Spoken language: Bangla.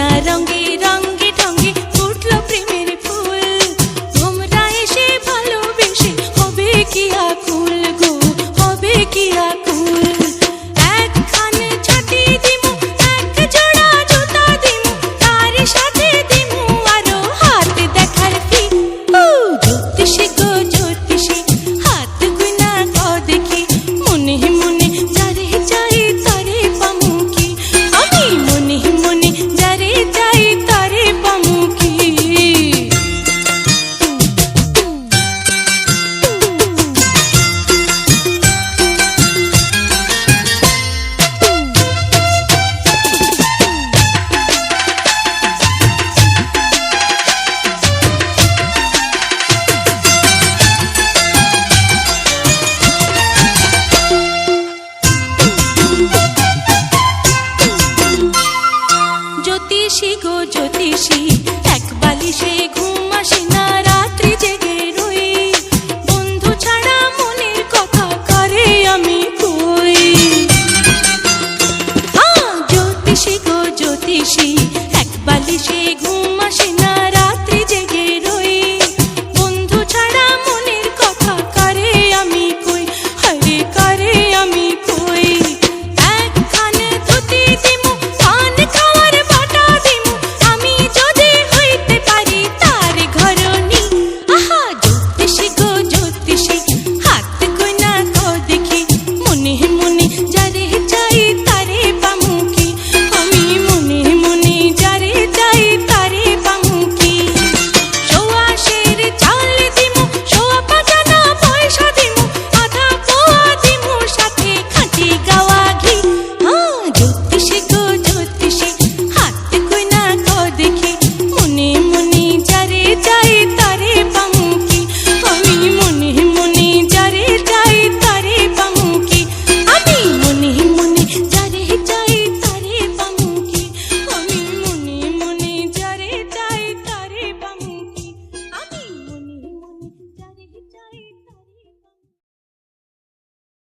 সোনা রঙে প্রেমের ফুল। ভোমরা এসে ভালোবেসে হবে কি আকুল গো, হবে কি আকুল? একখান জ্যোতিষী গো জ্যোতিষী, এক বালিশে ঘুম না, রাত্রি জেগে রই। বন্ধু ছাড়া মনের কথা করে আমি কই? হ্যাঁ জ্যোতিষী গো জ্যোতিষী, এক বালিশে